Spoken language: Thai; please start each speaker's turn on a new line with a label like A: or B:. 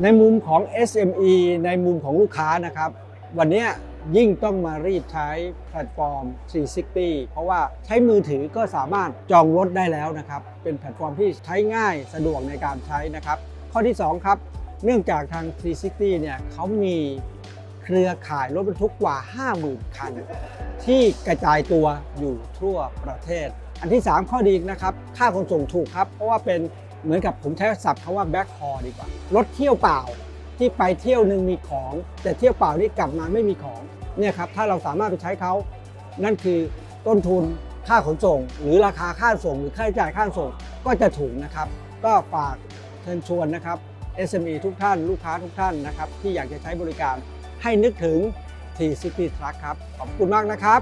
A: ในมุมของ SME ในมุมของลูกค้านะครับ วันนี้ยิ่งต้องมารีดใช้แพลตฟอร์ม 360 เพราะว่าใช้มือถือก็สามารถจองรถได้แล้วนะครับ เป็นแพลตฟอร์มที่ใช้ง่ายสะดวกในการใช้นะครับ ข้อที่ 2 ครับ เนื่องจากทาง 360 เนี่ยเขามีเครือข่ายรถบรรทุกกว่า 50,000 คัน ที่กระจายตัวอยู่ทั่วประเทศ อันที่ 3 ข้อดีนะครับ ค่าขนส่งถูกครับ เพราะว่าเป็น เหมือนกับผมใช้ศัพท์คาว่าแบ็คฮอดีกว่า รถเที่ยวเปล่าที่ไปเที่ยวหนึ่งมีของ แต่เที่ยวเปล่านี่กลับมาไม่มีของเนี่ยครับถ้าเราสามารถไปใช้เขา นั่นคือต้นทุนค่าขนส่ง หรือราคาค่าส่ง หรือค่าใช้จ่ายค่าส่งก็จะถูกนะครับ ก็ฝากเชิญชวนนะครับ SME ทุกท่านลูกค้าทุกท่านนะครับ ที่อยากจะใช้บริการให้นึกถึง T City Truck ครับ ขอบคุณมากนะครับ